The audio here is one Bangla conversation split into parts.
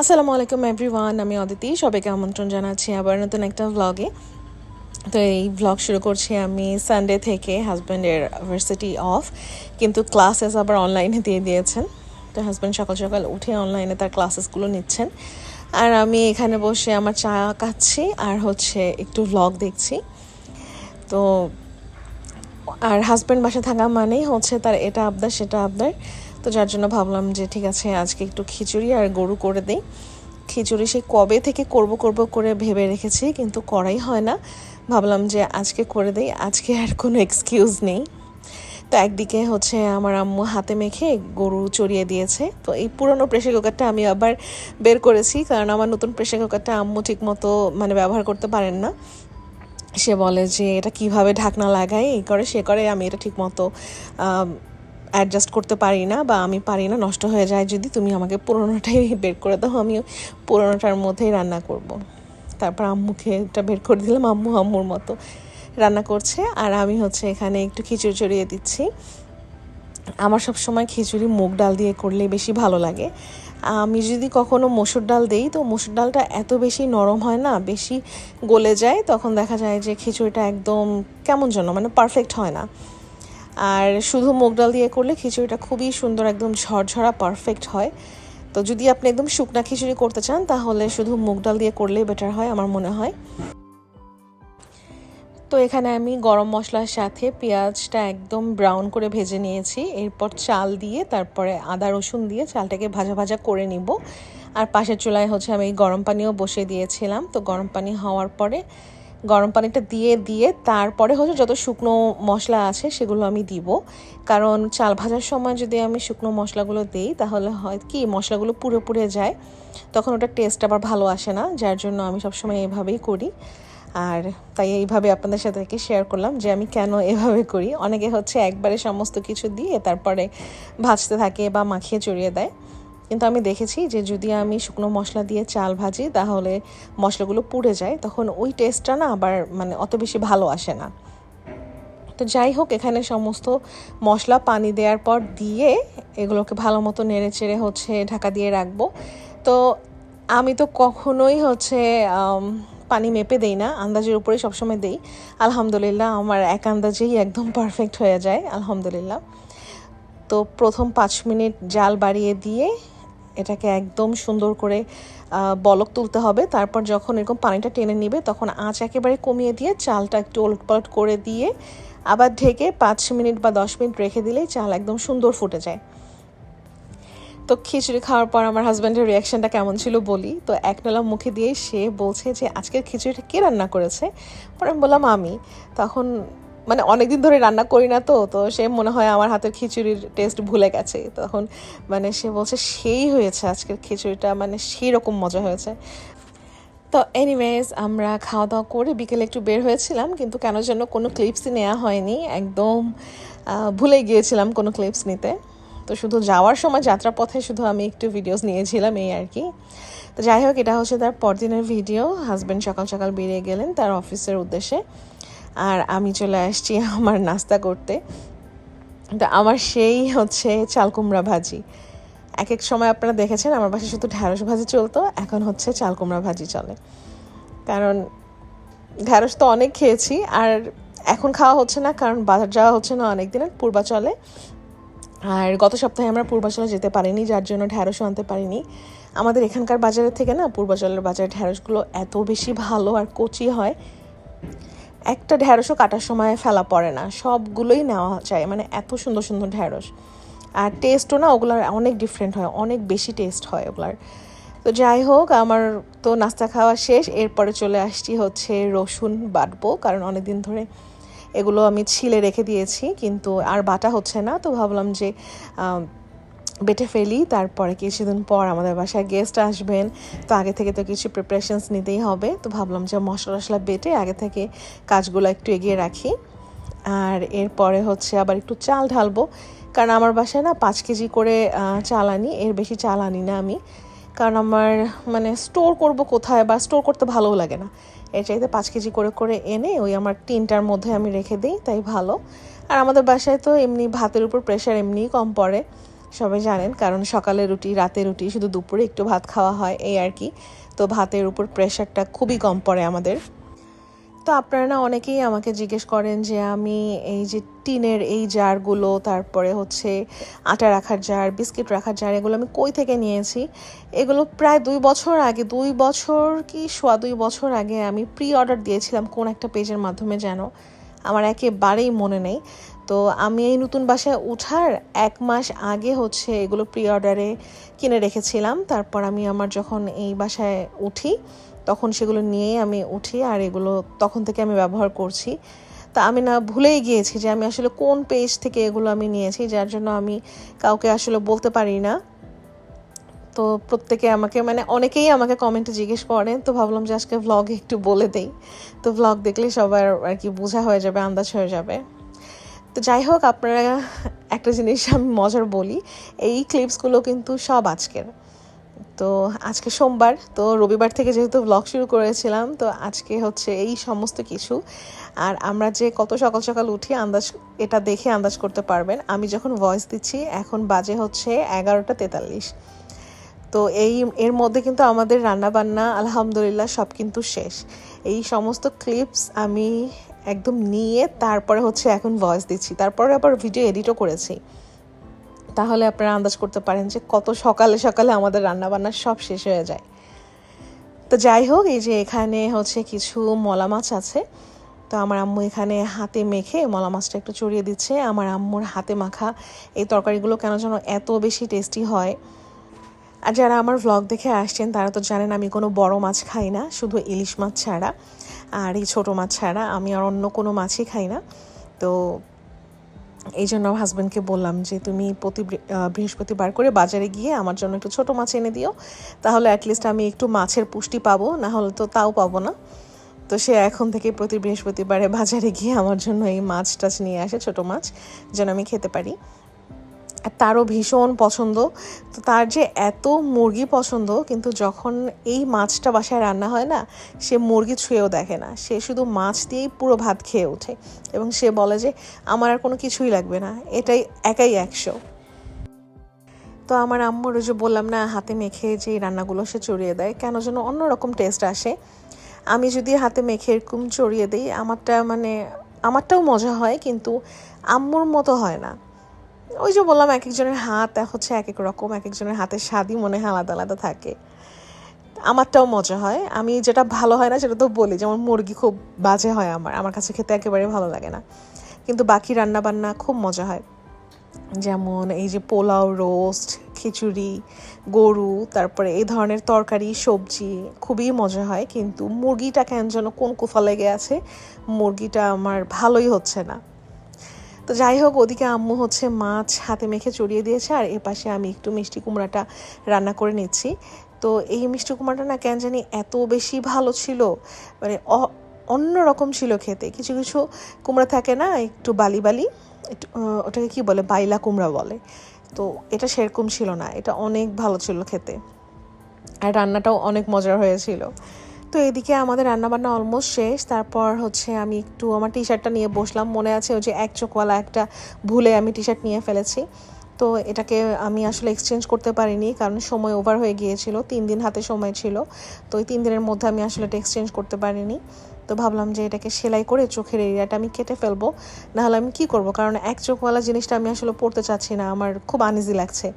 আসসালামু আলাইকুম এভরিওয়ান আমি অদিতি, সবাইকে আমন্ত্রণ জানাচ্ছি আবার নতুন একটা ভ্লগে তো এই ভ্লগ শুরু করছি আমি সানডে থেকে হাজব্যান্ডের ভার্সিটি অফ কিন্তু ক্লাসেস আবার অনলাইনে দিয়ে দিয়েছেন। তো হাজব্যান্ড সকাল সকাল উঠে অনলাইনে তার ক্লাসেসগুলো নিচ্ছেন। আর আমি এখানে বসে আমার চা খাচ্ছি আর হচ্ছে একটু ভ্লগ দেখছি। তো আর হাজব্যান্ড বাসা থাকা মানেই হচ্ছে তার এটা আবদার, সেটা আবদার। তো যার জন্য ভাবলাম যে ঠিক আছে, আজকে একটু খিচুড়ি আর গরু করে দিই। খিচুড়ি সেই কবে থেকে করব করব করে ভেবে রেখেছি, কিন্তু করাই হয় না। ভাবলাম যে আজকে করে দিই, আজকে আর কোনো এক্সকিউজ নেই। তো একদিকে হচ্ছে আমার আম্মু হাতে মেখে গরু চড়িয়ে দিয়েছে। তো এই পুরনো প্রেশার কুকারটা আমি আবার বের করেছি, কারণ আমার নতুন প্রেশার কুকারটা আম্মু ঠিক মতো মানে ব্যবহার করতে পারেন না। সে বলে যে, এটা কীভাবে ঢাকনা লাগায় এই করে, সে করে, আমি এটা ঠিক মতো অ্যাডজাস্ট করতে পারি না বা আমি পারি না, নষ্ট হয়ে যায় যদি তুমি আমাকে পুরোনোটাই বের করে দাও আমি পুরোনোটার মধ্যেই রান্না করব। তারপর আম্মুকে এটা বের করে দিলাম, আম্মু আম্মুর মতো রান্না করছে। আর আমি হচ্ছে এখানে একটু খিচুড়ি চড়িয়ে দিচ্ছি। আমার সব সময় খিচুড়ি মুগ ডাল দিয়ে করলে বেশি ভালো লাগে। আমি যদি কখনো মসুর ডাল দেই, তো মসুর ডালটা এত বেশি নরম হয় না, বেশি গলে যায়, তখন দেখা যায় যে খিচুড়িটা একদম কেমন যেন মানে পারফেক্ট হয় না। আর শুধু মুগ ডাল দিয়ে করলে খিচুড়িটা খুবই সুন্দর, একদম ঝরঝরা পারফেক্ট হয়। তো যদি আপনি একদম শুকনা খিচুড়ি করতে চান, তাহলে শুধু মুগ ডাল দিয়ে করলেই বেটার হয়, আমার মনে হয়। তো এখানে আমি গরম মশলার সাথে পেঁয়াজটা একদম ব্রাউন করে ভেজে নিয়েছি। এরপর চাল দিয়ে, তারপরে আদা রসুন দিয়ে চালটাকে ভাজা ভাজা করে নিব। আর পাশের চুলায় হচ্ছে আমি গরম পানিও বসিয়ে দিয়েছিলাম। তো গরম পানি হওয়ার পরে গরম পানিটা দিয়ে দিয়ে তারপরে হচ্ছে যত শুকনো মশলা আছে সেগুলো আমি দিব। কারণ চাল ভাজার সময় যদি আমি শুকনো মশলাগুলো দিই, তাহলে হয় কি মশলাগুলো পুরো পুড়ে যায়। তখন ওটা টেস্ট আবার ভালো আসে না, যার জন্য আমি সবসময় এভাবেই করি। আর তাই এইভাবে আপনাদের সাথে শেয়ার করলাম যে আমি কেন এভাবে করি। অনেকে হচ্ছে একবারে সমস্ত কিছু দিয়ে তারপরে ভাজতে থাকে বা মাখিয়ে চড়িয়ে দেয়। কিন্তু আমি দেখেছি যে যদি আমি শুকনো মশলা দিয়ে চাল ভাজি, তাহলে মশলাগুলো পুড়ে যায়, তখন ওই টেস্টটা না আবার মানে অত বেশি ভালো আসে না। তো যাই হোক, এখানে সমস্ত মশলা পানি দেওয়ার পর দিয়ে এগুলোকে ভালো মতো নেড়ে চেড়ে হচ্ছে ঢাকা দিয়ে রাখব। তো আমি তো কখনোই হচ্ছে পানি মেপে দেই না, আন্দাজের উপরে সবসময় দেই। আলহামদুলিল্লাহ, আমার এক আন্দাজেই একদম পারফেক্ট হয়ে যায়, আলহামদুলিল্লাহ। তো প্রথম পাঁচ মিনিট জাল বাড়িয়ে দিয়ে এটাকে একদম সুন্দর করে বলক তুলতে হবে। তারপর যখন এরকম পানিটা টেনে নিবে, তখন আঁচ একেবারে কমিয়ে দিয়ে চালটা একটু ওলটপালট করে দিয়ে আবার ঢেকে পাঁচ মিনিট বা দশ মিনিট রেখে দিলেই চাল একদম সুন্দর ফুটে যায়। তো খিচুড়ি খাওয়ার পর আমার হাজব্যান্ডের রিয়াকশানটা কেমন ছিল বলি? তো এক নালা মুখে দিয়ে সে বলছে যে, আজকের খিচুড়িটা কে রান্না করেছে? পরে আমি বললাম, আমি। তখন মানে অনেকদিন ধরে রান্না করি না তো তো সে মনে হয় আমার হাতের খিচুড়ির টেস্ট ভুলে গেছে। তখন মানে সে বলছে, সেই হয়েছে আজকের খিচুড়িটা মানে সেই রকম মজা হয়েছে। তো এনিওয়েজ আমরা খাওয়া দাওয়া করে বিকেলে একটু বের হয়েছিলাম, কিন্তু কেন যেন কোনো ক্লিপসই নেওয়া হয়নি। একদম ভুলে গিয়েছিলাম কোনো ক্লিপস নিতে। তো শুধু যাওয়ার সময় যাত্রাপথে শুধু আমি একটু ভিডিওস নিয়েছিলাম, এই আর কি। তো যাই হোক, এটা হচ্ছে তার পরদিনের ভিডিও হাজব্যান্ড সকাল সকাল বেরিয়ে গেলেন তার অফিসের উদ্দেশ্যে। আর আমি চলে আসছি আমার নাস্তা করতে। তো আমার সেই হচ্ছে চাল কুমড়া ভাজি। এক এক সময় আপনারা দেখেছেন, আমার বাসায় শুধু ঢ্যাঁড়স ভাজি চলতো, এখন হচ্ছে চাল কুমড়া ভাজি চলে। কারণ ঢ্যাঁড়স তো অনেক খেয়েছি, আর এখন খাওয়া হচ্ছে না, কারণ বাজার যাওয়া হচ্ছে না অনেক দিনের পূর্বাচলে আর গত সপ্তাহে আমরা পূর্বাচলে যেতে পারিনি, যার জন্য ঢ্যাঁড়সও আনতে পারিনি। আমাদের এখানকার বাজারের থেকে না পূর্বাচলের বাজারের ঢ্যাঁড়সগুলো এত বেশি ভালো আর কচি হয় একটা ঢ্যাঁড়সও কাটার সময় ফেলা পড়ে না। সবগুলোই নেওয়া যায়। মানে এত সুন্দর সুন্দর ঢ্যাঁড়স আর টেস্টও না, ওগুলার অনেক ডিফারেন্ট হয়। অনেক বেশি টেস্ট হয় ওগুলার। তো যাই হোক, আমার তো নাস্তা খাওয়া শেষ। এরপরে চলে আসছি হচ্ছে রসুন বাটবো। কারণ অনেক দিন ধরে এগুলো আমি ছিলে রেখে দিয়েছি। কিন্তু আর বাটা হচ্ছে না। তো ভাবলাম যে বেটে ফেলি, তারপরে কিছুদিন পর আমাদের বাসায় গেস্ট আসবেন। তো আগে থেকে তো কিছু প্রিপারেশনস নিতেই হবে। তো ভাবলাম যে মশলা টশলা বেটে আগে থেকে কাজগুলো একটু এগিয়ে রাখি। আর এরপরে হচ্ছে আবার একটু চাল ঢালবো। কারণ আমার বাসায় না পাঁচ কেজি করে চাল আনি, এর বেশি চাল আনি না আমি। কারণ আমার মানে স্টোর করব কোথায় বা স্টোর করতে ভালোও লাগে না। এর চাইতে পাঁচ কেজি করে করে এনে ওই আমার তিনটার মধ্যে আমি রেখে দিই, তাই ভালো। আর আমাদের বাসায় তো এমনি ভাতের উপর প্রেশার এমনিই কম পড়ে। সবাই জানেন, কারণ সকালে রুটি রাতে রুটি, শুধু দুপুরে একটু ভাত খাওয়া হয়, এই আর কি। তো ভাতের উপর প্রেশারটা খুবই কম পড়ে আমাদের। তো আপনারা না অনেকেই আমাকে জিজ্ঞেস করেন যে আমি এই যে টিনের এই জারগুলো, তারপরে হচ্ছে আটা রাখার জার, বিস্কিট রাখার জার, এগুলো আমি কই থেকে নিয়েছি? এগুলো প্রায় দুই বছর আগে, দুই বছর কি সোয়া দুই বছর আগে আমি প্রি অর্ডার দিয়েছিলাম, কোন একটা পেজের মাধ্যমে যেন। আমার একেবারেই মনে নেই। তো আমি এই নতুন বাসায় উঠার এক মাস আগে হচ্ছে এগুলো প্রি অর্ডারে কিনে রেখেছিলাম। তারপর আমি আমার যখন এই বাসায় উঠি, তখন সেগুলো নিয়েই আমি উঠি আর এগুলো তখন থেকে আমি ব্যবহার করছি। তা আমি না ভুলেই গিয়েছি যে আমি আসলে কোন পেজ থেকে এগুলো আমি নিয়েছি, যার জন্য আমি কাউকে আসলে বলতে পারি না। তো প্রত্যেকে আমাকে মানে অনেকেই আমাকে কমেন্টে জিজ্ঞেস করেন তো ভাবলাম যে আজকে ভ্লগে একটু বলে দেই। তো ভ্লগ দেখলে সবার আর কি বোঝা হয়ে যাবে, আন্দাজ হয়ে যাবে। তো যাই হোক আপনারা একটা জিনিস আমি মজার বলি, এই ক্লিপসগুলো কিন্তু সব আজকের। তো আজকে সোমবার, তো রবিবার থেকে যেহেতু ব্লগ শুরু করেছিলাম, তো আজকে হচ্ছে এই সমস্ত কিছু। আর আমরা যে কত সকাল সকাল উঠি, আন্দাজ, এটা দেখে আন্দাজ করতে পারবেন। আমি যখন ভয়েস দিচ্ছি, এখন বাজে হচ্ছে এগারোটা তেতাল্লিশ। তো এই, এর মধ্যে কিন্তু আমাদের রান্নাবান্না, আলহামদুলিল্লাহ সব কিন্তু শেষ। এই সমস্ত ক্লিপস আমি একদম নিয়ে তারপরে হচ্ছে এখন ভয়েস দিচ্ছি। তারপরে আবার ভিডিও এডিটও করেছি। তাহলে আপনারা আন্দাজ করতে পারেন যে কত সকালে সকালে আমাদের রান্নাবান্না সব শেষ হয়ে যায়। তো যাই হোক, এই যে এখানে হচ্ছে কিছু মলা মাছ আছে। তো আমার আম্মু এখানে হাতে মেখে মলা মাছটা একটু চড়িয়ে দিচ্ছে। আমার আম্মুর হাতে মাখা এই তরকারিগুলো কেন যেন এত বেশি টেস্টি হয়। আর যারা আমার ভ্লগ দেখে আসছেন, তারা তো জানেন আমি কোনো বড় মাছ খাই না, শুধু ইলিশ মাছ ছাড়া। আর এই ছোটো মাছ ছাড়া আমি আর অন্য কোনো মাছই খাই না। তো এই জন্য হাজব্যান্ডকে বললাম যে, তুমি প্রতি বৃহস্পতিবার করে বাজারে গিয়ে আমার জন্য একটু ছোটো মাছ এনে দিও। তাহলে অ্যাটলিস্ট আমি একটু মাছের পুষ্টি পাবো, না হলে তো তাও পাবো না। তো সে এখন থেকে প্রতি বৃহস্পতিবারে বাজারে গিয়ে আমার জন্য এই মাছ টাছ নিয়ে আসে, ছোটো মাছ, যেন আমি খেতে পারি। আর তারও ভীষণ পছন্দ। তো তার যে এত মুরগি পছন্দ, কিন্তু যখন এই মাছটা বাসায় রান্না হয় না, সে মুরগি ছুঁয়েও দেখে না। সে শুধু মাছ দিয়েই পুরো ভাত খেয়ে ওঠে এবং সে বলে যে, আমার আর কোনো কিছুই লাগবে না। এটাই একাই একশো। তো আমার আম্মুর যে বললাম না, হাতে মেখে যে রান্নাগুলো সে চড়িয়ে দেয়, কেন যেন অন্যরকম টেস্ট আসে। আমি যদি হাতে মেখে এরকম চড়িয়ে দিই, আমারটা মানে আমারটাও মজা হয়, কিন্তু আম্মুর মতো হয় না। ওই যে বললাম এক একজনের হাত হচ্ছে এক এক রকম এক একজনের হাতের স্বাদই মনে হয় আলাদা আলাদা থাকে। আমারটাও মজা হয়। আমি যেটা ভালো হয় না সেটা তো বলি, যেমন মুরগি খুব বাজে হয় আমার আমার কাছে খেতে একেবারে ভালো লাগে না। কিন্তু বাকি রান্না বান্না খুব মজা হয়। যেমন এই যে পোলাও রোস্ট, খিচুড়ি, গরু, তারপরে এই ধরনের তরকারি, সবজি খুবই মজা হয়। কিন্তু মুরগিটা কেন যেন কোন কুফা লেগে আছে, মুরগিটা আমার ভালোই হচ্ছে না। তো যাই হোক, ওদিকে আম্মু হচ্ছে মাছ হাতে মেখে চড়িয়ে দিয়েছে, আর এপাশে আমি একটু মিষ্টি কুমড়াটা রান্না করে নিচ্ছি। তো এই মিষ্টি কুমড়াটা না কেন জানি এত বেশি ভালো ছিল মানে অন্য রকম ছিল খেতে। কিছু কিছু কুমড়া থাকে না, একটু বালি বালি ওটাকে কি বলে, বাইলা কুমড়া বলে। তো এটা সেরকম ছিল না, এটা অনেক ভালো ছিল খেতে। আর রান্নাটাও অনেক মজার হয়েছিল। তো এদিকে আমাদের রান্নাবান্না অলমোস্ট শেষ। তারপর হচ্ছে আমি একটু আমার টি শার্টটা নিয়ে বসলাম। মনে আছে ওই যে এক চোখওয়ালা একটা ভুলে আমি টি শার্ট নিয়ে ফেলেছি। তো এটাকে আমি আসলে এক্সচেঞ্জ করতে পারিনি কারণ সময় ওভার হয়ে গিয়েছিল। তিন দিন হাতে সময় ছিল। তো ওই তিন দিনের মধ্যে আমি আসলে এটা এক্সচেঞ্জ করতে পারিনি। তো ভাবলাম যে এটাকে সেলাই করে চোখের এরিয়াটা আমি কেটে ফেলব। নাহলে আমি কি করব? কারণ এক চোখওয়ালা জিনিসটা আমি আসলে পড়তে চাচ্ছি না। আমার খুব আনইজি লাগছে।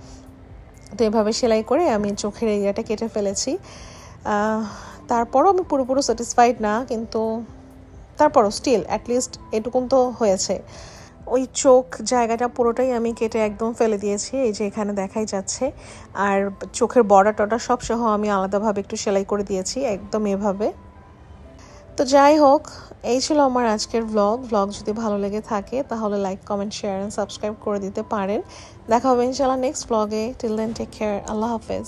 তো এভাবে সেলাই করে আমি চোখের এরিয়াটা কেটে ফেলেছি। তারপরও আমি পুরোপুরো স্যাটিসফাইড না, কিন্তু তারপরও স্টিল অ্যাটলিস্ট এটুকুন তো হয়েছে। ওই চোখ জায়গাটা পুরোটাই আমি কেটে একদম ফেলে দিয়েছি, এই যে এখানে দেখাই যাচ্ছে। আর চোখের বর্ডার টর্ডার সব সহ আমি আলাদাভাবে একটু সেলাই করে দিয়েছি, একদম এভাবে। তো যাই হোক, এই ছিল আমার আজকের ভ্লগ ভ্লগ যদি ভালো লেগে থাকে, তাহলে like comment share and subscribe করে দিতে পারেন। দেখা হবে ইনশাল্লাহ নেক্সট ভ্লগে টিল দেন টেক কেয়ার আল্লাহ হাফেজ।